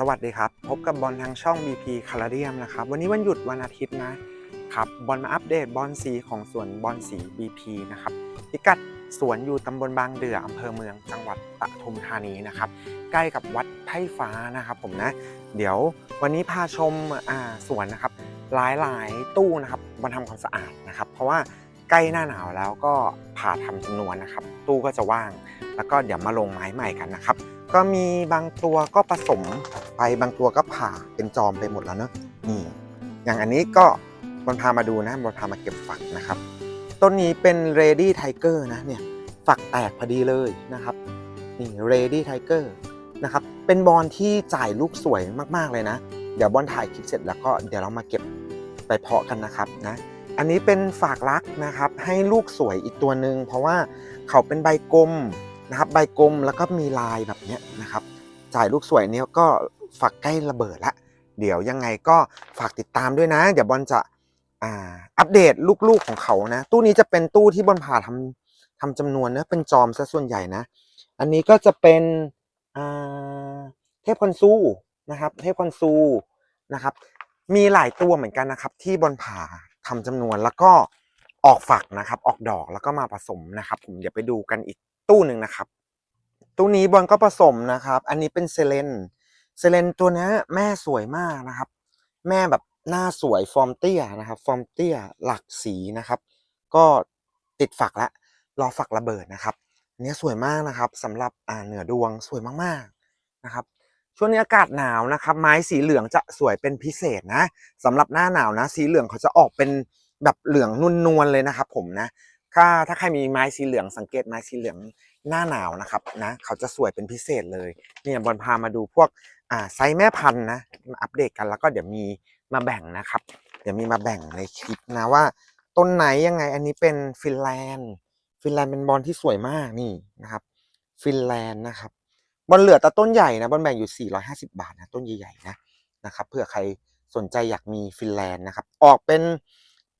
สวัสดีครับ พบกับบอลทางช่อง BP คาราเดียมนะครับ วันนี้วันหยุดวันอาทิตย์นะครับบอลมาอัปเดตบอลสีของสวนบอลสี BP นะครับพิกัดสวนอยู่ตำบลบางเดืออำเภอเมืองจังหวัดปทุมธานีนะครับ ใกล้กับวัดไผ่ฟ้านะครับผมนะ เดี๋ยววันนี้พาชมสวนนะครับ หลายหลายๆตู้นะครับบอลทำความสะอาดนะครับ เพราะว่าใกล้หน้าหนาวแล้วก็ผ่าทำจำนวนนะครับ ตู้ก็จะว่าง แล้วก็เดี๋ยวมาลงไม้ใหม่กันนะครับ ก็มีบางตัวก็ผสมไปบางตัวก็ผ่าเป็นจอมไปหมดแล้วเนอะนี่ อย่างอันนี้ก็บอลพามาดูนะบอลพามาเก็บฝักนะครับ ต้นนี้เป็น Ready Tiger นะเนี่ยฝักแตกพอดีเลยนะครับนี่ Ready Tiger นะครับเป็นบอลที่จ่ายลูกสวยมากๆเลยนะ เดี๋ยวบอลถ่ายคลิปเสร็จแล้วก็เดี๋ยวเรามาเก็บไปเพาะกันนะครับนะอันนี้เป็นฝากรักนะครับ ให้ลูกสวยอีกตัวหนึ่งเพราะว่าเขาเป็นใบกลม นะครับใบกลมแล้วก็มีลายแบบนี้นะครับ จ่ายลูกสวยเนี้ยก็ฝักใกล้ระเบิดละ เดี๋ยวยังไงก็ฝากติดตามด้วยนะ เดี๋ยวบอลจะอ่าอัปเดตลูกๆของเขานะ ตู้นี้จะเป็นตู้ที่บอลผ่าทำทำจำนวนเนะเป็นจอมซะส่วนใหญ่นะ อันนี้ก็จะเป็นอ่าเทพคอนซูนะครับ เทพคอนซูนะครับ มีหลายตัวเหมือนกันนะครับ ที่บอลผ่าทำจำนวนแล้วก็ออกฝักนะครับ ออกดอกแล้วก็มาผสมนะครับ ผมเดี๋ยวไปดูกันอีก ตู้หนึ่งนะครับ ตู้นี้บอลก็ผสมนะครับ อันนี้เป็นเซเลนเซเลนตัวนี้แม่สวยมากนะครับ แม่แบบหน้าสวยฟอร์มเตี้ยนะครับ ฟอร์มเตี้ยหลักสีนะครับ ก็ติดฝักแล้วรอฝักระเบิดนะครับอันนี้สวยมากนะครับสำหรับอ่าเหนือดวงสวยมากๆนะครับช่วงนี้อากาศหนาวนะครับ ไม้สีเหลืองจะสวยเป็นพิเศษนะสำหรับหน้าหนาวนะ สีเหลืองเขาจะออกเป็นแบบเหลืองนุ่นนวลๆเลยนะครับ ผมนะ ถ้าถ้าใครมีไม้สีเหลืองสังเกตไม้สีเหลืองหน้าหนาวนะครับนะเขาจะสวยเป็นพิเศษเลยเนี่ยบอลพามาดูพวกอ่าไซส์แม่พันธุ์นะมาอัปเดตกันแล้วก็เดี๋ยวมีมาแบ่งนะครับ เดี๋ยวมีมาแบ่งในคลิปนะว่า ต้นไหนยังไงอันนี้เป็นฟินแลนด์ฟินแลนด์เป็นบอลที่สวยมากนี่นะครับ ฟินแลนด์นะครับบอลเหลือแต่ต้นใหญ่นะบอลแบ่งอยู่ 450 บาทนะต้นใหญ่ๆนะนะครับเผื่อใครสนใจอยากมีฟินแลนด์นะครับ ออกเป็น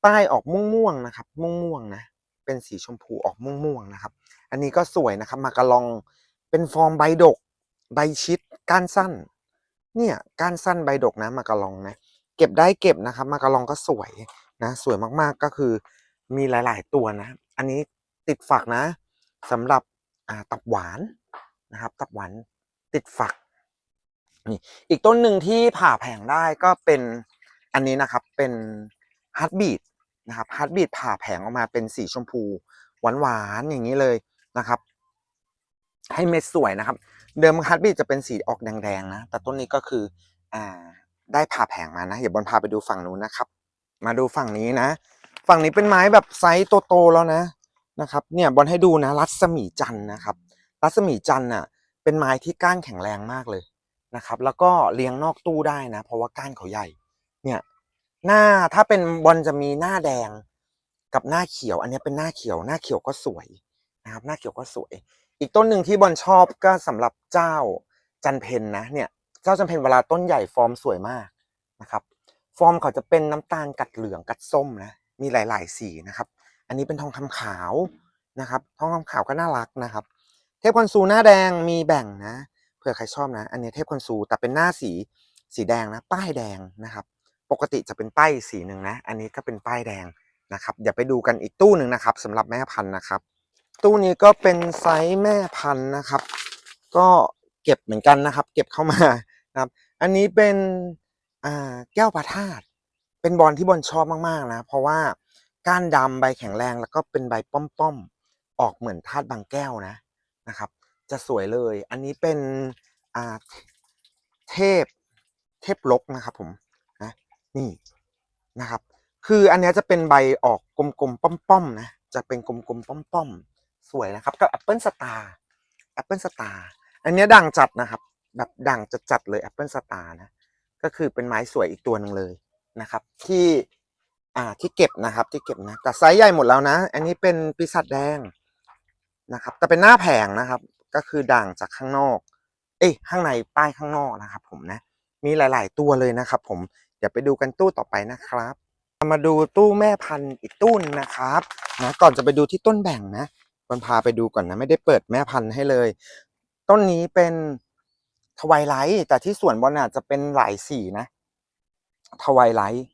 ป้ายออกม่วงๆนะครับ ม่วงๆนะ เป็นสีชมพูออกม่วงๆนะครับ อันนี้ก็สวยนะครับมากระลองเป็นฟอร์มใบดก ใบชิดก้านสั้น เนี่ยก้านสั้นใบดกนะมากระลองนะ เก็บได้เก็บนะครับมากระลองก็สวยนะสวยมากๆก็คือมีหลาย ๆ ตัวนะ อันนี้ติดฝักนะสำหรับตับหวานนะครับ ตับหวานติดฝักนี่อีกต้นหนึ่งที่ผ่าแผงได้ก็เป็นอันนี้นะครับเป็นฮาร์ดบีด นะครับฮาร์ดบีดผ่าแผงออกมาเป็นสีชมพูหวานๆอย่างนี้เลยนะครับ ให้เม็ดสวยนะครับ เดิมฮาร์ดบีดจะเป็นสีออกแดงๆนะ แต่ต้นนี้ก็คืออ่าได้ผ่าแผงมานะเดี๋ยวบอลพาไปดูฝั่งนู้นนะครับ มาดูฝั่งนี้นะ ฝั่งนี้เป็นไม้แบบไซส์โตๆแล้วนะนะครับ เนี่ยบอลให้ดูนะ รัศมีจันนะครับ รัศมีจันน่ะเป็นไม้ที่ก้านแข็งแรงมากเลยนะครับ แล้วก็เลี้ยงนอกตู้ได้นะ เพราะว่าก้านเขาใหญ่ เนี่ย หน้าถ้าเป็นบอลจะมีหน้าแดงกับหน้าเขียว อันนี้เป็นหน้าเขียว หน้าเขียวก็สวยนะครับ หน้าเขียวก็สวย อีกต้นหนึ่งที่บอลชอบก็สำหรับเจ้าจันเพนนะเนี่ย เจ้าจันเพนเวลาต้นใหญ่ฟอร์มสวยมากนะครับ ฟอร์มเขาจะเป็นน้ำตาลกัดเหลืองกัดส้มนะมีหลาย ๆ สีนะครับ อันนี้เป็นทองคำขาวนะครับ ทองคำขาวก็น่ารักนะครับ เทพคอนซูหน้าแดงมีแบ่งนะเผื่อใครชอบนะ อันนี้เทพคอนซูแต่เป็นหน้าสีสีแดงนะ ป้ายแดงนะครับ ปกติจะเป็นป้ายสีหนึ่งนะ อันนี้ก็เป็นป้ายแดงนะครับ เดี๋ยวไปดูกันอีกตู้หนึ่งนะครับสำหรับแม่พันธุ์นะครับ ตู้นี้ก็เป็นไซส์แม่พันธุ์นะครับ ก็เก็บเหมือนกันนะครับ เก็บเข้ามานะครับ อันนี้เป็นอ่าแก้วพระธาตุเป็นบอลที่บอลชอบมากๆนะ เพราะว่าก้านดำใบแข็งแรงแล้วก็เป็นใบป้อมๆออกเหมือนธาตุบางแก้วนะนะครับ จะสวยเลย อันนี้เป็นเทพเทพลกนะครับผม นี่นะครับ คืออันนี้จะเป็นใบออกกลมๆป้อมๆนะจะเป็นกลมๆป้อมๆสวยนะครับ กับแอปเปิลสตาร์แอปเปิลสตาร์อันนี้ด่างจัดนะครับ แบบด่างจัดๆเลยแอปเปิลสตาร์นะ ก็คือเป็นไม้สวยอีกตัวหนึ่งเลยนะครับ ที่อ่าที่เก็บนะครับที่เก็บนะแต่ไซส์ใหญ่หมดแล้วนะ อันนี้เป็นปีศาจแดงนะครับ แต่เป็นหน้าแผงนะครับ ก็คือด่างจากข้างนอก เอ้ยข้างในป้ายข้างนอกนะครับ ผมนะ มีหลาย ๆ ตัวเลยนะครับ ผม ดี๋ยวไปดูกันตู้ต่อไปนะครับ มาดูตู้แม่พันธุ์อีกตู้นนะครับนะก่อนจะไปดูที่ต้นแบ่งนะมันพาไปดูก่อนนะไม่ได้เปิดแม่พันธุ์ให้เลย ต้นนี้เป็นทวายไลท์แต่ที่สวนบอลน่ะจะเป็นหลายสีนะทวายไลท์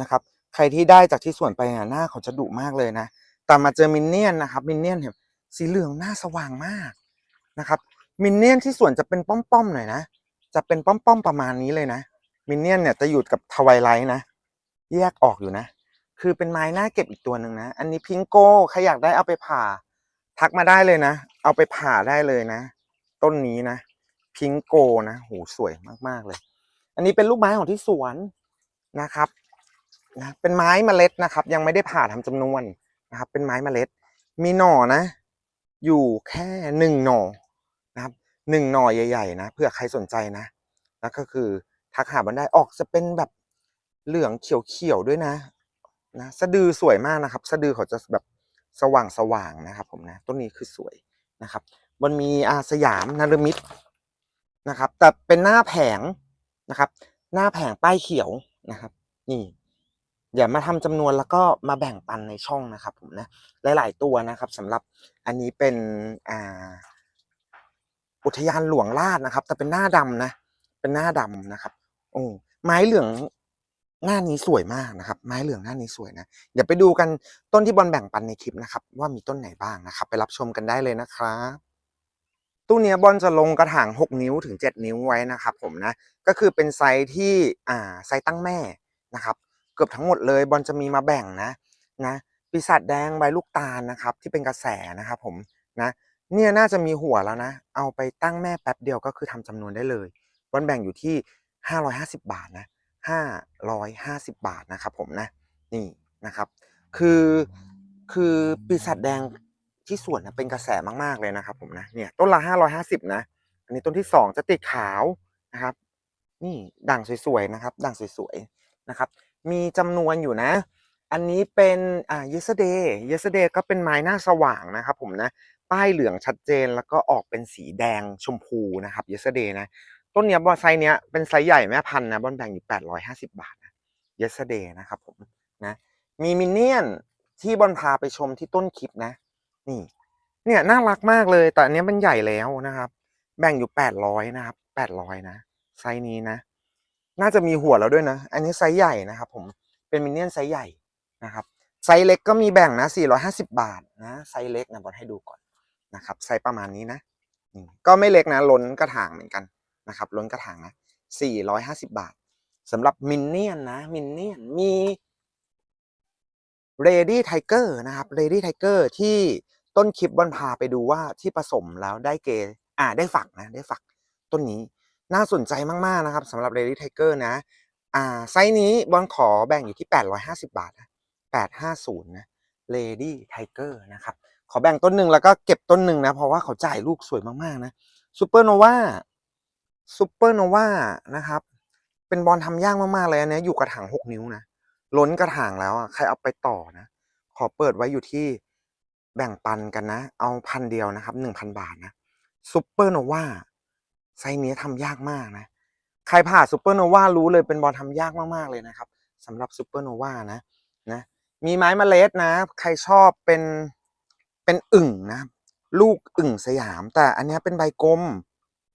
นะครับ ใครที่ได้จากที่สวนไปอะหน้าเขาจะดุมากเลยนะแต่มาเจอมินเนี่ยนนะครับมินเนี่ยนเนี่ยสีเหลืองหน้าสว่างมากนะครับมินเนี่ยนที่สวนจะเป็นป้อมๆหน่อยนะจะเป็นป้อมๆประมาณนี้เลยนะ มินเนี่ยนเนี่ยจะอยู่กับทวายไลท์นะ แยกออกอยู่นะ คือเป็นไม้หน่าเก็บอีกตัวหนึ่งนะ อันนี้พิงโก้ใครอยากได้เอาไปผ่า ทักมาได้เลยนะ เอาไปผ่าได้เลยนะ ต้นนี้นะ พิงโก้นะโหสวยมากๆเลย อันนี้เป็นลูกไม้ของที่สวนนะครับนะเป็นไม้เมล็ดนะครับ ยังไม่ได้ผ่าทำจำนวนนะครับ เป็นไม้เมล็ด มีหน่อนะ อยู่แค่หนึ่งหน่อนะครับหนึ่งหน่อใหญ่ ๆ นะเผื่อใครสนใจนะแล้วก็คือ ทักหาบันได้ออกจะเป็นแบบเหลืองเขียวๆด้วยนะนะสะดือสวยมากนะครับ สะดือเขาจะแบบสว่างๆนะครับ ผมนะต้นนี้คือสวยนะครับมันมีอาสยามนารมิตนะครับ แต่เป็นหน้าแผงนะครับ หน้าแผงป้ายเขียวนะครับ นี่อย่ามาทำจำนวนแล้วก็มาแบ่งปันในช่องนะครับ ผมนะหลาย ๆ ตัวนะครับสำหรับอันนี้เป็นอ่าอุทยานหลวงลาดนะครับ แต่เป็นหน้าดำนะเป็นหน้าดำนะครับ โอ้ไม้เหลืองหน้านี้สวยมากนะครับ ไม้เหลืองหน้านี้สวยนะเดี๋ยวไปดูกันต้นที่บอลแบ่งปันในคลิปนะครับ ว่ามีต้นไหนบ้างนะครับ ไปรับชมกันได้เลยนะครับตู้เนี้ยบอลจะลงกระถาง 6 นิ้วถึง 7 นิ้วไว้นะครับผมนะก็คือเป็นไซส์ที่อ่าไซส์ตั้งแม่นะครับ เกือบทั้งหมดเลยบอลจะมีมาแบ่งนะนะปีศาจแดงใบลูกตาลนะครับ ที่เป็นกระแสนะครับผมนะเนี่ยน่าจะมีหัวแล้วนะ เอาไปตั้งแม่แป๊บเดียวก็คือทำจำนวนได้เลยบอลแบ่งอยู่ที่ 550 บาทนะ550 บาทนะครับผมนะนี่นะครับ คือคือปีศาจแดงที่สวนนะเป็นกระแสมากๆเลยนะครับผมนะเนี่ยต้นละ 550 นะ อันนี้ต้นที่ 2 จะติดขาวนะครับ นี่ด่างสวยๆนะครับ ด่างสวยๆนะครับ มีจำนวนอยู่นะ อันนี้เป็นอ่า yesterday yesterday ก็เป็นไม้หน้าสว่างนะครับผมนะ ป้ายเหลืองชัดเจนแล้วก็ออกเป็นสีแดงชมพูนะครับ yesterday นะ ต้นเนี้ยบอลไซเนี้ยเป็นไซส์ใหญ่แม่พันธุ์นะบอลแบ่งอยู่850บาทนะ yesterday นะครับผมนะมีมินเนี่ยนที่บอลพาไปชมที่ต้นคลิปนะ นี่ เนี่ยน่ารักมากเลยแต่อันนี้มันใหญ่แล้วนะครับ แบ่งอยู่800นะครับ800นะไซส์นี้นะ น่าจะมีหัวแล้วด้วยนะ อันนี้ไซส์ใหญ่นะครับ ผมเป็นมินเนี่ยนไซส์ใหญ่นะครับไซส์เล็กก็มีแบ่งนะ 450 บาทนะไซส์เล็กนะบอลให้ดูก่อนนะครับไซส์ประมาณนี้นะ ก็ไม่เล็กนะล้นกระถางเหมือนกัน นะครับล้นกระถางนะ450 บาทสำหรับมินเนี่ยนนะมินเนี่ยนมี Lady Tiger นะครับ Lady Tiger ที่ต้นคลิปบอลพาไปดูว่าที่ผสมแล้วได้เกอ่าได้ฝักนะได้ฝักต้นนี้น่าสนใจมาก ๆ นะครับสำหรับ Lady Tiger นะอ่าไซส์นี้บอลขอแบ่งอยู่ที่ 850 บาทนะ850นะ Lady Tiger นะครับขอแบ่งต้นหนึ่งแล้วก็เก็บต้นหนึ่งนะ เพราะว่าเขาจ่ายลูกสวยมาก ๆ นะ Supernova Supernova น ซูเปอร์โนวานะครับ เป็นบอลทำยากมากๆเลยอันนี้อยู่กระถาง6นิ้วนะ ล้นกระถางแล้วอะใครเอาไปต่อนะ ขอเปิดไว้อยู่ที่แบ่งปันกันนะ เอาพันเดียวนะครับ1,000บาทนะ Supernova ไซส์นี้ทำยากมากนะ ใครผ่า Supernova รู้เลยเป็นบอลทำยากมากๆเลยนะครับสำหรับ Supernova นะนะ มีไม้เมล็ดนะ ใครชอบเป็นเป็นอึ่งนะ ลูกอึ่งสยาม แต่อันนี้เป็นใบกลม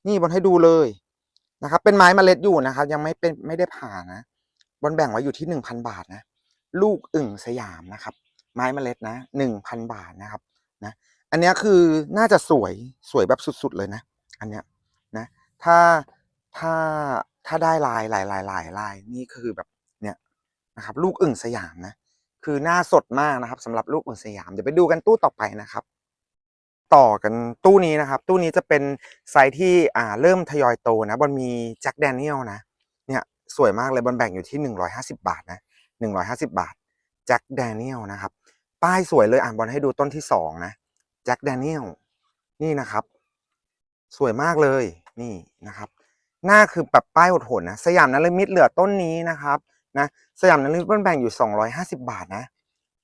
นี่บอลให้ดูเลย นะครับ เป็นไม้เมล็ดอยู่นะครับ ยังไม่เป็นไม่ได้ผ่านะบอลแบ่งไว้อยู่ที่หนึ่งพันบาทนะ ลูกอึ่งสยามนะครับ ไม้เมล็ดนะหนึ่งพันบาทนะครับนะอันนี้คือน่าจะสวยสวยแบบสุดๆเลยนะ อันเนี้ยนะ ถ้าถ้าถ้าได้ลายหลายลายลายลายนี่คือแบบเนี่ยนะครับ ลูกอึ่งสยามนะ คือหน้าสดมากนะครับสำหรับลูกอึ่งสยามเดี๋ยวไปดูกันตู้ต่อไปนะครับ ต่อกันตู้นี้นะครับ ตู้นี้จะเป็นไซส์ที่อ่าเริ่มทยอยโตนะบอลมีแจ็คแดเนียลนะเนี่ยสวยมากเลยบอลแบ่งอยู่ที่ 150 บาทนะ150 บาทแจ็คแดเนียลนะครับ ป้ายสวยเลยอ่านบอลให้ดูต้นที่สองนะแจ็คแดเนียลนี่นะครับ สวยมากเลยนี่นะครับหน้าคือแบบป้ายโหดๆนะสยามนฤมิตเหลือต้นนี้นะครับนะสยามนฤมิตมันแบ่งอยู่ 250 บาทนะ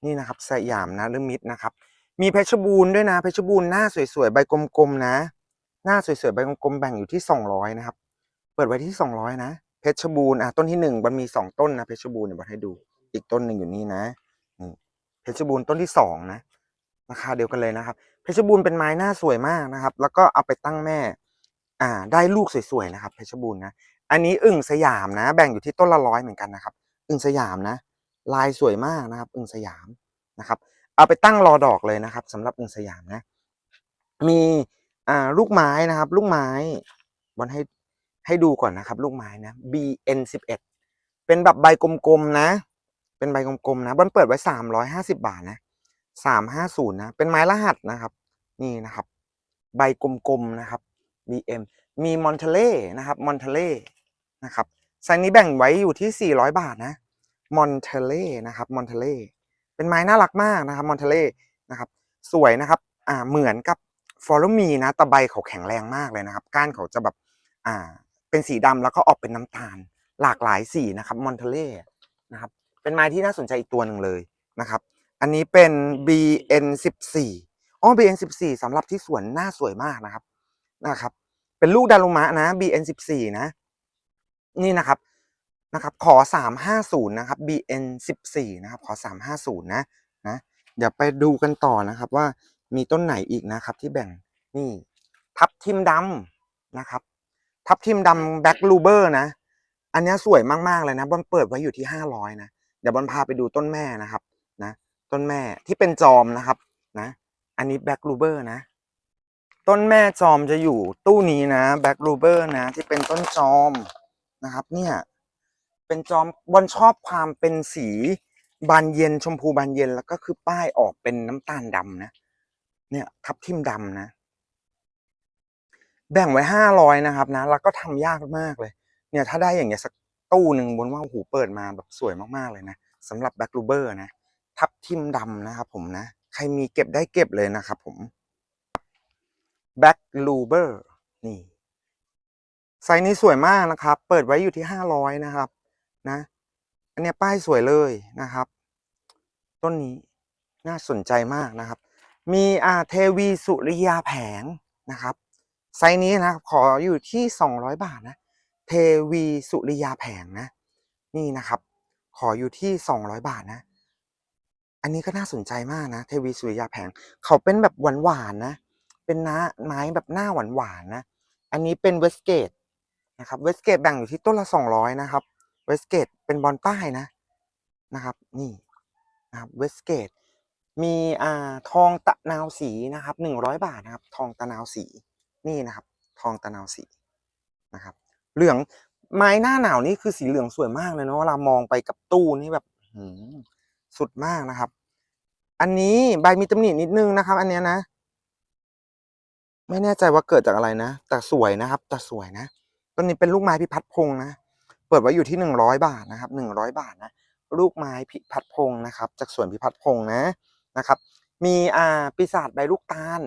นี่นะครับ สยามนฤมิตนะครับ มีเพชรบูรณ์ด้วยนะเพชรบูรณ์หน้าสวยๆใบกลมๆนะ หน้าสวยๆใบกลมๆแบ่งอยู่ที่200นะครับ เปิดไว้ที่200นะเพชรบูรณ์อะต้นที่หนึ่งมันมีสองต้นนะเพชรบูรณ์เดี๋ยวบอลให้ดู อีกต้นหนึ่งอยู่นี่นะนี่เพชรบูรณ์ต้นที่สองนะราคาเดียวกันเลยนะครับ เพชรบูรณ์เป็นไม้หน้าสวยมากนะครับ แล้วก็เอาไปตั้งแม่ อ่า ได้ลูกสวยๆนะครับ เพชรบูรณ์นะอันนี้อึ่งสยามนะ แบ่งอยู่ที่ต้นละร้อยเหมือนกันนะครับ อึ่งสยามนะ ลายสวยมากนะครับ อึ่งสยามนะครับ เอาไปตั้งรอดอกเลยนะครับสำหรับอึ่งสยามนะ มีอ่าลูกไม้นะครับ ลูกไม้บอลให้ให้ดูก่อนนะครับ ลูกไม้นะ BN 11 เป็นแบบใบกลมๆนะ เป็นใบกลมๆนะบอลเปิดไว้สามร้อยห้าสิบาทนะสามห้าศูนย์นะ เป็นไม้รหัสนะครับ นี่นะครับ ใบกลมๆนะครับ BM มีมอนเทเล่นะครับมอนเทเล่นะครับไซส์นี้แบ่งไว้อยู่ที่ 400 บาทนะมอนเทเล่นะครับมอนเทเล่ เป็นไม้น่ารักมากนะครับมอนเทเล่นะครับสวยนะครับอ่าเหมือนกับฟอร์มีนะตะใบเขาแข็งแรงมากเลยนะครับ ก้านเขาจะแบบอ่าเป็นสีดำแล้วก็ออกเป็นน้ำตาล หลากหลายสีนะครับมอนเทเล่นะครับเป็นไม้ที่น่าสนใจอีกตัวหนึ่งเลยนะครับ อันนี้เป็น BN 14 อ๋อ BN 14สำหรับที่สวนหน้าสวยมากนะครับนะครับ เป็นลูกดารุมะนะ BN 14 นะ นี่นะครับ นะครับขอ 350 นะครับ BN 14นะครับขอ 350 นะนะเดี๋ยวไปดูกันต่อนะครับว่ามีต้นไหนอีกนะครับที่แบ่งนี่ทับทิมดำนะครับ ทับทิมดำแบ็กลูเบอร์นะ อันนี้สวยมากๆเลยนะบอลเปิดไว้อยู่ที่ 500 นะ เดี๋ยวบอลพาไปดูต้นแม่นะครับนะต้นแม่ที่เป็นจอมนะครับนะอันนี้แบ็กลูเบอร์นะ ต้นแม่จอมจะอยู่ตู้นี้นะแบ็กลูเบอร์นะที่เป็นต้นจอมนะครับเนี่ย เป็นจอมบอลชอบความเป็นสีบานเย็นชมพูบานเย็นแล้วก็คือป้ายออกเป็นน้ำตาลดำนะ เนี่ยทับทิมดำนะ แบ่งไว้ห้าร้อยนะครับนะ แล้วก็ทำยากมากเลย เนี่ยถ้าได้อย่างเงี้ยสักตู้หนึ่งบนว่าโอ้โหเปิดมาแบบสวยมากๆเลยนะสำหรับแบ็กลูเบอร์นะ ทับทิมดำนะครับผมนะ ใครมีเก็บได้เก็บเลยนะครับผมแบ็กลูเบอร์นี่ไซส์นี้สวยมากนะครับ เปิดไว้อยู่ที่ห้าร้อยนะครับ นะ อันนี้ป้ายสวยเลยนะครับ ต้นนี้น่าสนใจมากนะครับ มีอาเทวีสุริยาแผงนะครับ ไซส์นี้นะขออยู่ที่สองร้อยบาทนะ เทวีสุริยาแผงนะ นี่นะครับ ขออยู่ที่สองร้อยบาทนะ อันนี้ก็น่าสนใจมากนะ เทวีสุริยาแผง เขาเป็นแบบหวานๆนะ เป็นน้าไม้แบบหน้าหวานๆนะ อันนี้เป็นเวสเกตนะครับ เวสเกตแบ่งอยู่ที่ต้นละสองร้อยนะครับ เวสเกตเป็นบอลป้ายนะนะครับนี่นะครับเวสเกตมีอ่าทองตะนาวสีนะครับหนึ่งร้อยบาทนะครับ ทองตะนาวสีนี่นะครับ ทองตะนาวสีนะครับ เหลืองไม้หน้าหนาวนี่คือสีเหลืองสวยมากเลยเนาะเวลามองไปกับตู้นี่แบบสุดมากนะครับ อันนี้ใบมีตำหนินิดนึงนะครับ อันเนี้ยนะ ไม่แน่ใจว่าเกิดจากอะไรนะแต่สวยนะครับแต่สวยนะต้นนี้เป็นลูกไม้พิพัฒพงษ์นะ เปิดไว้อยู่ที่หนึ่งร้อยบาทนะครับหนึ่งร้อยบาทนะ ลูกไม้พิพัฒพงษ์นะครับ จากสวนพิพัฒพงษ์นะนะครับ มีอ่าปีศาจใบลูกตาล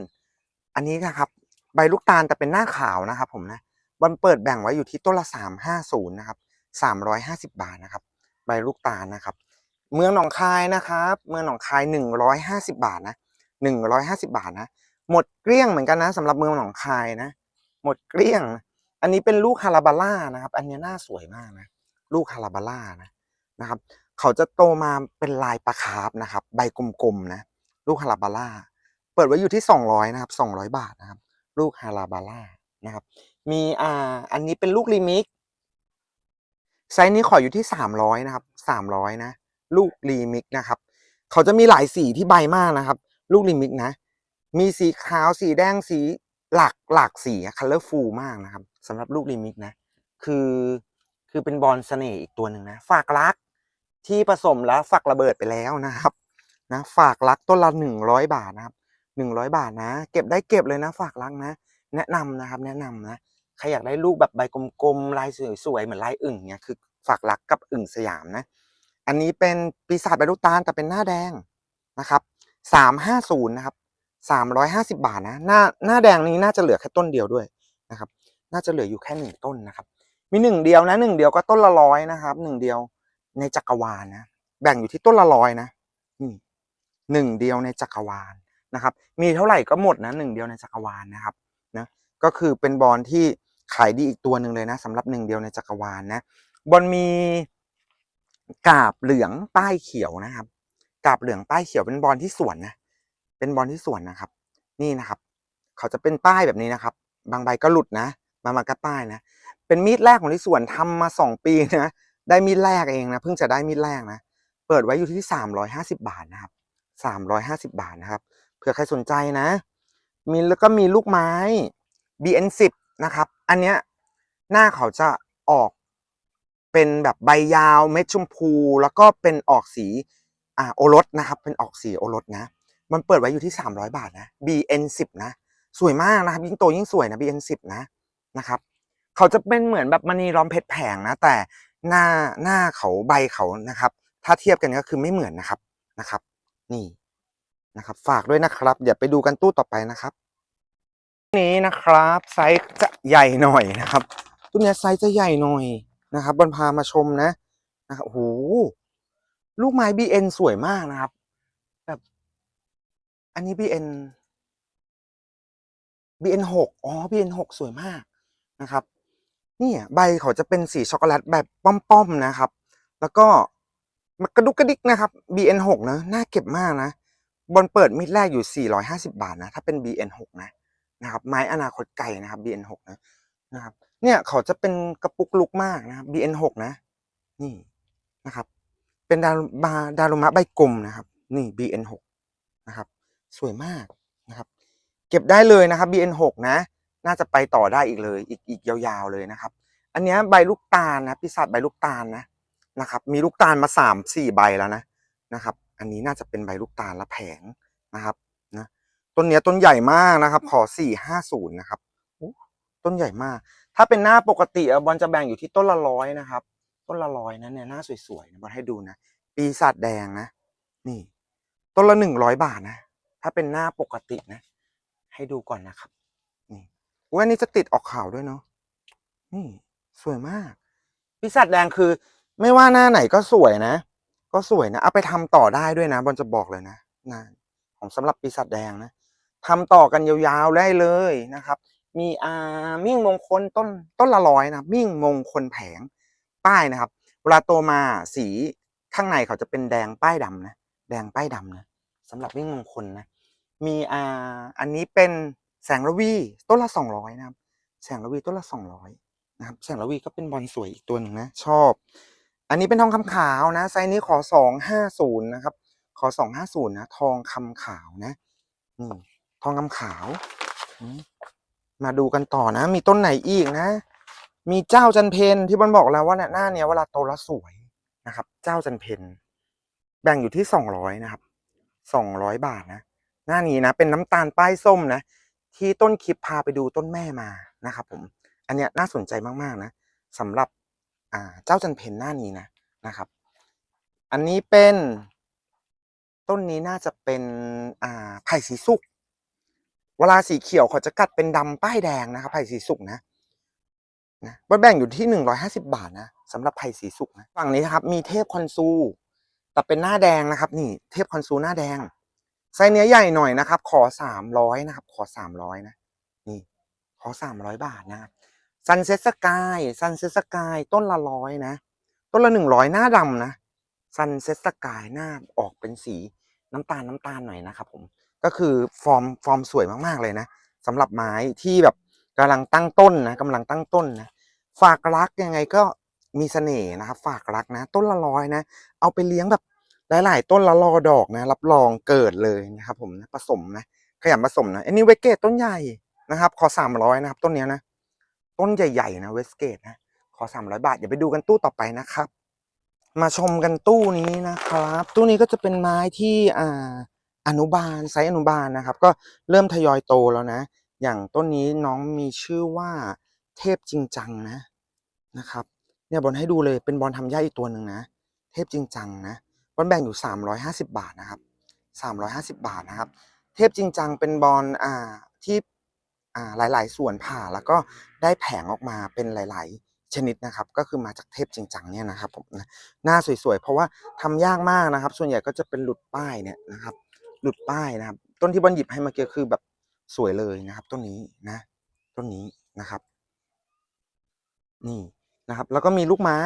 อันนี้นะครับ ใบลูกตาลแต่เป็นหน้าขาวนะครับผมนะวันเปิดแบ่งไว้อยู่ที่ต้นละสามห้าศูนย์นะครับสามร้อยห้าสิบาทนะครับ ใบลูกตาลนะครับ เมืองหนองคายนะครับ เมืองหนองคายหนึ่งร้อยห้าสิบาทนะหนึ่งร้อยห้าสิบาทนะ หมดเกลี้ยงเหมือนกันนะสำหรับเมืองหนองคายนะ หมดเกลี้ยง อันนี้เป็นลูกฮาราบาล่านะครับ อันนี้น่าสวยมากนะ ลูกฮาราบาล่านะนะครับ เขาจะโตมาเป็นลายปลาคาร์ฟนะครับ ใบกลมๆนะ ลูกฮาราบาล่า เปิดไว้อยู่ที่สองร้อยนะครับสองร้อยบาทนะครับ ลูกฮาราบาล่านะครับ มีอ่าอันนี้เป็นลูกลิมิกไซส์นี้ขออยู่ที่สามร้อยนะครับสามร้อยนะ ลูกรีมิกนะครับ เขาจะมีหลายสีที่ใบมากนะครับ ลูกรีมิกนะ มีสีขาวสีแดงสีหลากหลากสีคัลเลอร์ฟูลมากนะครับ สำหรับลูกรีมิกนะ คือคือเป็นบอลเสน่ห์อีกตัวหนึ่งนะ ฝากรักที่ผสมแล้วฝักระเบิดไปแล้วนะครับ นะฝากรักต้นละหนึ่งร้อยบาทนะครับหนึ่งร้อยบาทนะ เก็บได้เก็บเลยนะฝากรักนะ แนะนำนะครับแนะนำนะใครอยากได้ลูกแบบใบกลมๆลายสวยๆเหมือนลายอึ่งเนี่ยคือฝากรักกับอึ่งสยามนะ อันนี้เป็นปีศาจใบลูกตาลแต่เป็นหน้าแดงนะครับสามห้าศูนย์นะครับสามร้อยห้าสิบาทนะ หน้าหน้าแดงนี้น่าจะเหลือแค่ต้นเดียวด้วยนะครับ น่าจะเหลืออยู่แค่หนึ่งต้นนะครับ มีหนึ่งเดียวนะหนึ่งเดียวก็ต้นละร้อยนะครับหนึ่งเดียวในจักรวาลนะ แบ่งอยู่ที่ต้นละร้อยนะนี่หนึ่งเดียวในจักรวาลนะครับ มีเท่าไหร่ก็หมดนะหนึ่งเดียวในจักรวาลนะครับนะก็คือเป็นบอลที่ขายดีอีกตัวหนึ่งเลยนะสำหรับหนึ่งเดียวในจักรวาลนะบอลมีกาบเหลืองป้ายเขียวนะครับ กาบเหลืองป้ายเขียวเป็นบอลที่สวนนะเป็นบอลที่สวนนะครับ นี่นะครับ เขาจะเป็นป้ายแบบนี้นะครับ บางใบก็หลุดนะ มามากัดป้ายนะ เป็นมีดแรกของที่สวนทำมาสองปีนะ ได้มีดแรกเองนะเพิ่งจะได้มีดแรกนะ เปิดไว้อยู่ที่สามร้อยห้าสิบาทนะครับสามร้อยห้าสิบาทนะครับ เผื่อใครสนใจนะ มีแล้วก็มีลูกไม้ BN10 นะครับ อันเนี้ยหน้าเขาจะออกเป็นแบบใบยาวเม็ดชมพู แล้วก็เป็นออกสีอ่าโอรสนะครับ เป็นออกสีโอรสนะ มันเปิดไว้อยู่ที่ 300 บาทนะ BN10 นะ สวยมากนะครับ ยิ่งโตยิ่งสวยนะ BN10 นะ นะครับ เขาจะเป็นเหมือนแบบมณีล้อมเพชรแผงนะ แต่หน้าหน้าเขาใบเขานะครับ ถ้าเทียบกันก็คือไม่เหมือนนะครับนะครับ นี่นะครับ ฝากด้วยนะครับ เดี๋ยวไปดูกันตู้ต่อไปนะครับนี้นะครับไซส์จะใหญ่หน่อยนะครับตู้นี้ไซส์จะใหญ่หน่อยนะครับบนพามาชมนะนะครับโอ้โหลูกไม้ BN สวยมากนะครับ แบบ อันนี้ BN BN หกอ๋อ BN หกสวยมาก นะครับ นี่ใบเขาจะเป็นสีช็อกโกแลตแบบป้อมๆนะครับ แล้วก็มันกระดุกกระดิกนะครับ BN หกนะน่าเก็บมากนะบอลเปิดมิดแรกอยู่ 450 บาทนะ ถ้าเป็น BN หกนะนะครับ ไม้อนาคตไกลนะครับ BN หกนะนะครับ เนี่ยเขาจะเป็นกระปุกลุกมากนะ BN หกนะ นี่นะครับ เป็นดารุบาดารุมะใบกลมนะครับ นี่ BN หกนะครับ สวยมากนะครับ เก็บได้เลยนะครับ BN หกนะ น่าจะไปต่อได้อีกเลย อีกอีกยาวๆเลยนะครับ อันนี้ใบลูกตาลนะปีศาจใบลูกตาลนะนะครับ มีลูกตาลมาสามสี่ใบแล้วนะนะครับ อันนี้น่าจะเป็นใบลูกตาลละแผงนะครับนะต้นเนี้ยต้นใหญ่มากนะครับ ขอสี่ห้าศูนย์นะครับต้นใหญ่มาก ถ้าเป็นหน้าปกติอบอลจะแบ่งอยู่ที่ต้นละร้อยนะครับ ต้นละร้อยนะเนี่ยหน้าสวยๆบอลให้ดูนะปีศาจแดงนะนี่ ต้นละหนึ่งร้อยบาทนะ ถ้าเป็นหน้าปกตินะ ให้ดูก่อนนะครับ อุ้ยอันนี้จะติดออกข่าวด้วยเนาะนี่สวยมากปีศาจแดงคือ ไม่ว่าหน้าไหนก็สวยนะ ก็สวยนะ เอาไปทำต่อได้ด้วยนะบอลจะบอกเลยนะนะของสำหรับปีศาจแดงนะทำต่อกันยาวๆได้เลยนะครับ มีอ่ามิ่งมงคลต้นต้นละร้อยนะมิ่งมงคลแผงป้ายนะครับ เวลาโตมาสีข้างในเขาจะเป็นแดงป้ายดำนะแดงป้ายดำนะสำหรับมิ่งมงคลนะมีอ่าอันนี้เป็น แสงระวีต้นละสองร้อยนะครับ แสงระวีต้นละสองร้อยนะครับ แสงระวีก็เป็นบอลสวยอีกตัวหนึ่งนะ ชอบ อันนี้เป็นทองคำขาวนะ ไซส์นี้ขอสองห้าศูนย์นะครับ ขอสองห้าศูนย์นะ ทองคำขาวนะนี่ทองคำขาว มาดูกันต่อนะ มีต้นไหนอีกนะ มีเจ้าจันเพนที่บอลบอกแล้วว่าเนี่ยหน้าเนี้ยเวลาโตแล้วสวยนะครับ เจ้าจันเพนแบ่งอยู่ที่สองร้อยนะครับสองร้อยบาทนะ หน้านี้นะ เป็นน้ำตาลป้ายส้มนะ ที่ต้นคลิปพาไปดูต้นแม่มานะครับผม อันเนี้ยน่าสนใจมากๆนะสำหรับอ่าเจ้าจันเพนหน้านี้นะนะครับ อันนี้เป็นต้นนี้น่าจะเป็นอ่าไผ่สีสุก เวลาสีเขียวเขาจะกัดเป็นดำป้ายแดงนะครับไผ่สีสุกนะนะว่าแบ่งอยู่ที่หนึ่งร้อยห้าสิบาทนะสำหรับไผ่สีสุกนะฝั่งนี้นะครับ มีเทพคอนซูแต่เป็นหน้าแดงนะครับ นี่เทพคอนซูหน้าแดง ไซส์เนี้ยใหญ่หน่อยนะครับ ขอสามร้อยนะครับ ขอสามร้อยนะ นี่ขอสามร้อยบาทนะครับซันเซ็ตสกายซันเซ็ตสกายต้นละร้อยนะ ต้นละหนึ่งร้อยหน้าดำนะซันเซ็ตสกายหน้าออกเป็นสีน้ำตาลน้ำตาลหน่อยนะครับผมก็คือฟอร์มฟอร์มสวยมากๆเลยนะสำหรับไม้ที่แบบกำลังตั้งต้นนะกำลังตั้งต้นนะฝากรักยังไงก็มีเสน่ห์นะครับ ฝากรักนะ ต้นละร้อยนะ เอาไปเลี้ยงแบบ หลายๆต้นละรอดอกนะ รับรองเกิดเลยนะครับ ผมนะผสมนะขยันผสมนะอันนี้เวสเกตต้นใหญ่นะครับ ขอสามร้อยนะครับต้นเนี้ยนะ ต้นใหญ่ๆนะเวสเกตนะขอสามร้อยบาทเดี๋ยวไปดูกันตู้ต่อไปนะครับ มาชมกันตู้นี้นะครับ ตู้นี้ก็จะเป็นไม้ที่อ่าอนุบาลไซส์อนุบาลนะครับ ก็เริ่มทยอยโตแล้วนะ อย่างต้นนี้น้องมีชื่อว่าเทพจริงจังนะนะครับ เนี่ยบอลให้ดูเลยเป็นบอลทำย่าอีกตัวหนึ่งนะ เทพจริงจังนะ บอลแบ่งอยู่ 350 บาทนะครับ 350 บาทนะครับ เทพจริงจังเป็นบอลอ่าที่อ่าหลาย ๆ ส่วนผ่าแล้วก็ได้แผงออกมาเป็นหลาย ๆ ชนิดนะครับ ก็คือมาจากเทพจริงจังเนี่ยนะครับผมนะหน้าสวย ๆ เพราะว่าทำยากมากนะครับ ส่วนใหญ่ก็จะเป็นหลุดป้ายเนี่ยนะครับ หลุดป้ายนะครับ ต้นที่บอลหยิบให้เมื่อกี้คือแบบสวยเลยนะครับ ต้นนี้นะ ต้นนี้นะครับ นี่นะครับ แล้วก็มีลูกไม้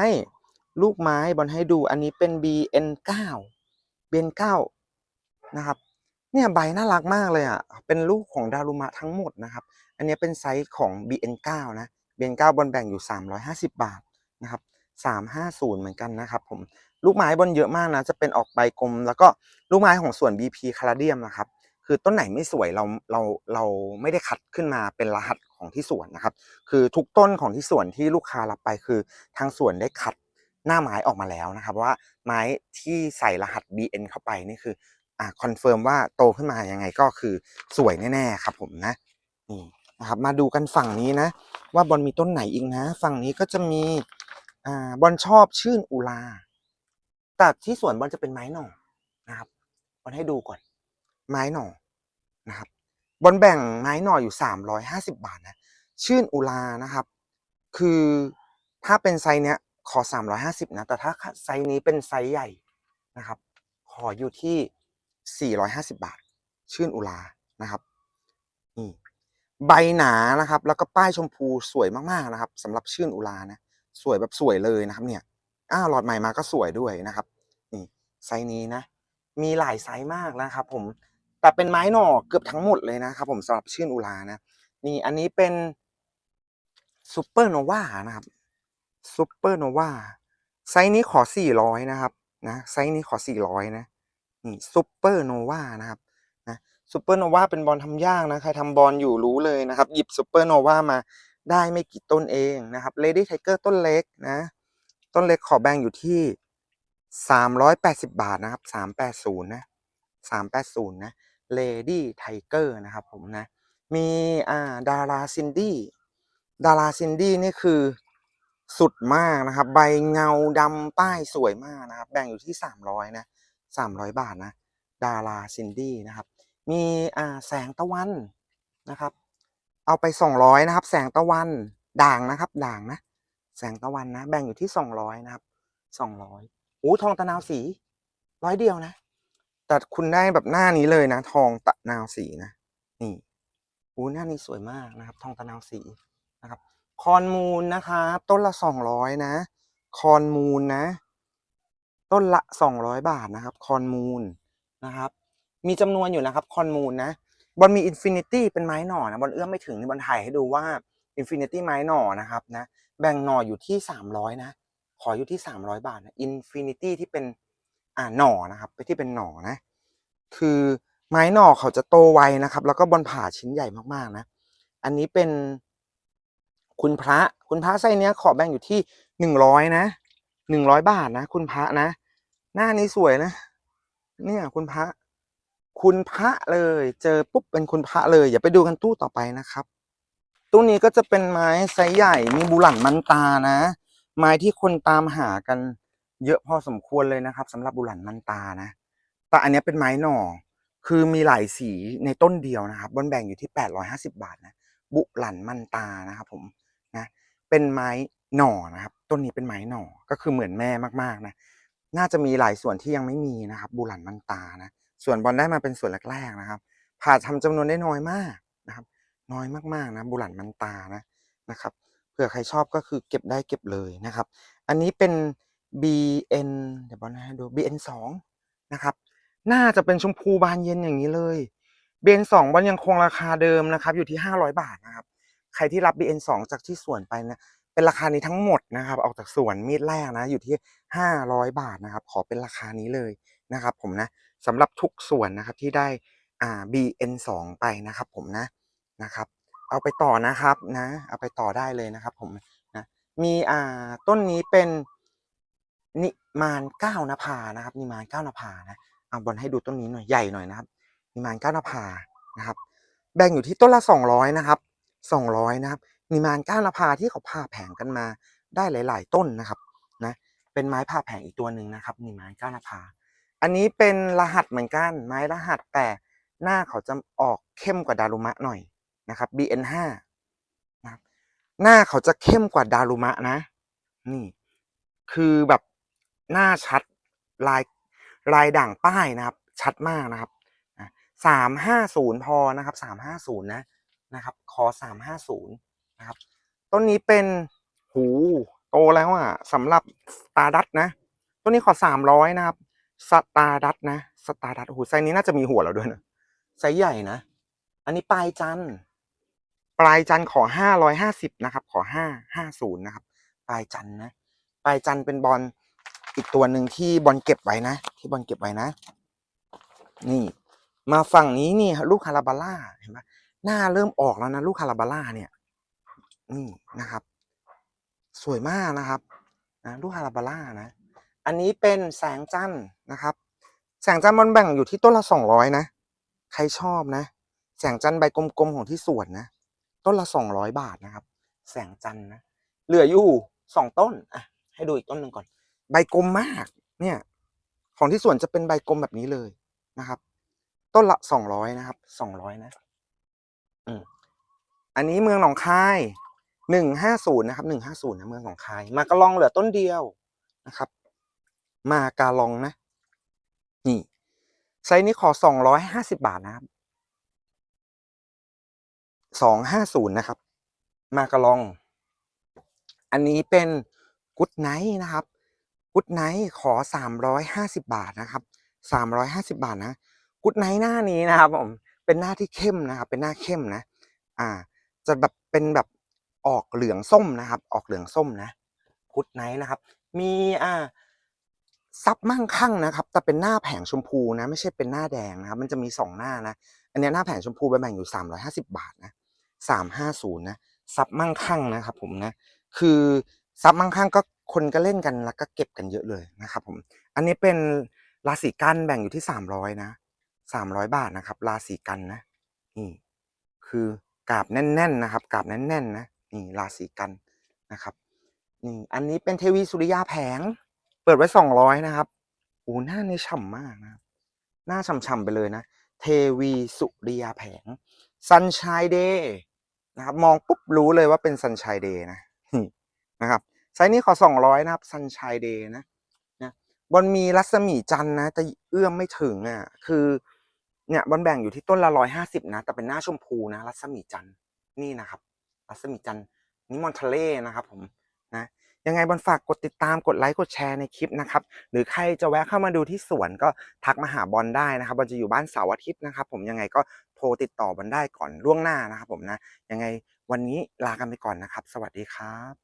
ลูกไม้บอลให้ดูอันนี้เป็น BN9 BN9 นะครับเนี่ยใบน่ารักมากเลยอะเป็นลูกของดารุมะทั้งหมดนะครับอันนี้เป็นไซส์ของ BN9 นะเบนเก้าบอลแบ่งอยู่ 350 บาทนะครับ350 เหมือนกันนะครับผมลูกไม้บอลเยอะมากนะจะเป็นออกใบกลม แล้วก็ลูกไม้ของส่วน BP คาราเดียมนะครับคือต้นไหนไม่สวยเราเราเราไม่ได้คัดขึ้นมาเป็นรหัสของที่สวนนะครับ คือทุกต้นของที่สวนที่ลูกค้ารับไปคือทางสวนได้คัด หน้าไม้ออกมาแล้วนะครับว่าไม้ที่ใส่รหัส BN เข้าไปนี่คืออ่าคอนเฟิร์มว่าโตขึ้นมายังไงก็คือสวยแน่ๆครับผมนะนี่นะครับมาดูกันฝั่งนี้นะ ว่าบอลมีต้นไหนอีกนะ ฝั่งนี้ก็จะมีอ่าบอลชอบชื่นอุลาแต่ที่สวนบอลจะเป็นไม้หน่อนะครับบอลให้ดูก่อน ไม้หน่อนะครับบอลแบ่งไม้หน่ออยู่สามร้อยห้าสิบาทนะชื่นอุลานะครับ คือถ้าเป็นไซส์เนี้ย ขอสามร้อยห้าสิบนะ แต่ถ้าไซส์นี้เป็นไซส์ใหญ่นะครับ ขออยู่ที่สี่ร้อยห้าสิบาท ชื่นอุลานะครับนี่ใบหนานะครับ แล้วก็ป้ายชมพูสวยมากๆนะครับสำหรับชื่นอุลานะ สวยแบบสวยเลยนะครับ เนี่ยอ้าหลอดใหม่มาก็สวยด้วยนะครับนี่ไซส์นี้นะ มีหลายไซส์มากนะครับ ผมแต่เป็นไม้หน่อเกือบทั้งหมดเลยนะครับ ผมสำหรับชื่นอุลานะ นี่อันนี้เป็นซูเปอร์โนวานะครับ ซูเปอร์โนวาไซส์นี้ขอ 400 นะครับนะไซส์นี้ขอ 400 นะนี่ซูเปอร์โนวานะครับนะซูเปอร์โนวาเป็นบอลทำยากนะใครทำบอลอยู่รู้เลยนะครับ หยิบซูเปอร์โนวามาได้ไม่กี่ต้นเองนะครับเลดี้ไทเกอร์ต้นเล็กนะ ต้นเล็กขอแบ่งอยู่ที่ 380 บาทนะครับ 380 นะ 380 นะ Lady Tiger นะครับผมนะ มีอ่าดาราซินดี้ดาราซินดี้นี่คือ สุดมากนะครับ ใบเงาดำป้ายสวยมากนะครับ แบ่งอยู่ที่ 300นะ300 บาทนะ ดาราซินดี้นะครับ มีอ่าแสงตะวันนะครับ เอาไป 200นะครับ แสงตะวันด่างนะครับ ด่างนะ แสงตะวันนะ แบ่งอยู่ที่ 200นะครับ 200โอ้ทองตะนาวสีร้อยเดียวนะแต่คุณได้แบบหน้านี้เลยนะ ทองตะนาวสีนะนี่โอ้หน้านี้สวยมากนะครับ ทองตะนาวสีนะครับ คอนมูลนะครับต้นละสองร้อยนะ คอนมูลนะ ต้นละสองร้อยบาทนะครับ คอนมูลนะครับ มีจำนวนอยู่นะครับ คอนมูลนะบอลมีอินฟินิตี้เป็นไม้หน่อนะบอลเอื้อมไม่ถึงนะบอลถ่ายให้ดูว่าอินฟินิตี้ไม้หน่อนะครับนะ แบ่งหน่ออยู่ที่สามร้อยนะ ขออยู่ที่สามร้อยบาทนะอินฟินิตี้ที่เป็นอ่าหน่อนะครับไปที่เป็นหน่อนะ คือไม้หน่อเขาจะโตไวนะครับ แล้วก็บอลผ่าชิ้นใหญ่มากๆนะ อันนี้เป็น คุณพระคุณพระไส้เนี้ยขอแบ่งอยู่ที่หนึ่งร้อยนะหนึ่งร้อยบาทนะคุณพระนะ หน้านี้สวยนะ เนี่ย คุณพระ คุณพระเลย เจอปุ๊บเป็นคุณพระเลย อย่าไปดูกันตู้ต่อไปนะครับ ตู้นี้ก็จะเป็นไม้ไซส์ใหญ่มีบุหลันมันตานะ ไม้ที่คนตามหากัน เยอะพอสมควรเลยนะครับสำหรับบุหลันมันตานะ แต่อันนี้เป็นไม้หน่อคือมีหลายสีในต้นเดียวนะครับบนแบ่งอยู่ที่ 850 บาทนะ บุหลันมันตานะครับผม เป็นไม้หน่อนะครับต้นนี้เป็นไม้หน่อก็คือเหมือนแม่มากๆนะน่าจะมีหลายส่วนที่ยังไม่มีนะครับบุหลันมันตานะส่วนบอลได้มาเป็นส่วนแรกๆนะครับ ผ่าทำจำนวนได้น้อยมากนะครับ น้อยมากๆนะบุหลันมันตานะนะครับเผื่อใครชอบก็คือเก็บได้เก็บเลยนะครับ อันนี้เป็น BN เดี๋ยวบอลให้ดู BN สองนะครับน่าจะเป็นชมพูบานเย็นอย่างนี้เลย BN สองบอลยังคงราคาเดิมนะครับ อยู่ที่ 500 บาทนะครับ ใครที่รับ BN สองจากที่สวนไปนะเป็นราคานี้ทั้งหมดนะครับ ออกจากสวนมีดแรกนะอยู่ที่ 500 บาทนะครับ ขอเป็นราคานี้เลยนะครับ ผมนะสำหรับทุกส่วนนะครับที่ได้อ่า BN สองไปนะครับ ผมนะนะครับ เอาไปต่อนะครับนะ เอาไปต่อได้เลยนะครับ ผมนะมีอ่าต้นนี้เป็นนิมานเก้านภานะครับ นิมานเก้านภานะเอาบอลให้ดูต้นนี้หน่อยใหญ่หน่อยนะครับ นิมานเก้านภานะครับ แบ่งอยู่ที่ต้นละสองร้อยนะครับ สองร้อยนะครับนิมานก้านภาที่เขาผ่าแผงกันมาได้หลาย ๆ ต้นนะครับนะเป็นไม้ผ่าแผงอีกตัวหนึ่งนะครับนิมานก้านภาอันนี้เป็นรหัสเหมือนกัน ไม้รหัสแต่หน้าเขาจะออกเข้มกว่าดารุมะหน่อยนะครับ BN5 นะครับหน้าเขาจะเข้มกว่าดารุมะนะ นี่ คือแบบหน้าชัดลายลายด่างป้ายนะครับ ชัดมากนะครับสามห้าศูนย์พอนะครับสามห้าศูนย์นะ นะครับคอสามห้าศูนย์นะครับ ต้นนี้เป็นหูโตแล้วอะสำหรับตาดัตนะ ต้นนี้ขอสามร้อยนะครับสตาดัตนะสตาดัตโอ้โหไซส์นี้น่าจะมีหัวแล้วด้วยนะไซส์ใหญ่นะ อันนี้ปลายจันปลายจันขอห้าร้อยห้าสิบนะครับ ขอห้าห้าศูนย์นะครับ ปลายจันนะ ปลายจันเป็นบอลอีกตัวหนึ่งที่บอลเก็บไว้นะ ที่บอลเก็บไว้นะ นี่ มาฝั่งนี้นี่ลูกคาราบาล่าเห็นไหม หน้าเริ่มออกแล้วนะ ลูกคาราบาล่าเนี่ยนี่นะครับ สวยมากนะครับนะลูกคาราบาล่านะ อันนี้เป็นแสงจันทร์นะครับ แสงจันทร์มันแบ่งอยู่ที่ต้นละสองร้อยนะ ใครชอบนะ แสงจันทร์ใบกลมๆของที่สวนนะ ต้นละสองร้อยบาทนะครับ แสงจันทร์นะ เหลืออยู่สองต้นอะ ให้ดูอีกต้นหนึ่งก่อน ใบกลมมาก เนี่ย ของที่สวนจะเป็นใบกลมแบบนี้เลยนะครับ ต้นละสองร้อยนะครับสองร้อยนะ อันนี้เมืองหนองคายหนึ่งห้าศูนย์นะครับหนึ่งห้าศูนย์นะเมืองหนองคาย มากระลองเหลือต้นเดียวนะครับ มากาลองนะ นี่ไซส์นี้ขอสองร้อยห้าสิบบาทนะครับสองห้าศูนย์นะครับ มากระลอง อันนี้เป็นกุดไนท์นะครับกุดไนท์ขอสามร้อยห้าสิบาทนะครับสามร้อยห้าสิบาทนะกุดไนท์หน้านี้นะครับผม เป็นหน้าที่เข้มนะครับ เป็นหน้าเข้มนะ อ่า จะแบบเป็นแบบออกเหลืองส้มนะครับ ออกเหลืองส้มนะกุดไนท์นะครับ มีอ่าซับมั่งคั่งนะครับ แต่เป็นหน้าแผงชมพูนะ ไม่ใช่เป็นหน้าแดงนะครับ มันจะมีสองหน้านะ อันนี้หน้าแผงชมพูไปแบ่งอยู่สามร้อยห้าสิบาทนะสามห้าศูนย์นะซับมั่งคั่งนะครับ ผมนะ คือซับมั่งคั่งก็คนก็เล่นกันแล้วก็เก็บกันเยอะเลยนะครับ ผม อันนี้เป็นราศีกันแบ่งอยู่ที่สามร้อยนะ สามร้อยบาทนะครับ ราศีกันนะนี่คือกราบแน่น ๆ นะครับกราบแน่นๆนะนี่ราศีกันนะครับนี่อันนี้เป็นเทวีสุริยาแผง เปิดไว้สองร้อยนะครับโอ้หน้าในฉ่ำมากนะครับหน้าฉ่ำๆไปเลยนะ เทวีสุริยาแผง Sunshine Day นะครับ มองปุ๊บรู้เลยว่าเป็น Sunshine Day นะนะครับไซส์นี้ขอสองร้อยนะครับ Sunshine Day นะนะบอลมีรัศมีจันทร์นะแต่เอื้อมไม่ถึงอะคือ เนี่ยบอลแบ่งอยู่ที่ต้นละร้อยห้าสิบนะ แต่เป็นหน้าชมพูนะ รัศมีจันนี่นะครับ รัศมีจันนี่มอนทะเลนะครับผมนะยังไงบอลฝากกดติดตามกดไลค์กดแชร์ในคลิปนะครับ หรือใครจะแวะเข้ามาดูที่สวนก็ทักมาหาบอลได้นะครับบอลจะอยู่บ้านเสาร์อาทิตย์นะครับ ผมยังไงก็โทรติดต่อบอลได้ก่อนล่วงหน้านะครับ ผมนะยังไงวันนี้ลากันไปก่อนนะครับ สวัสดีครับ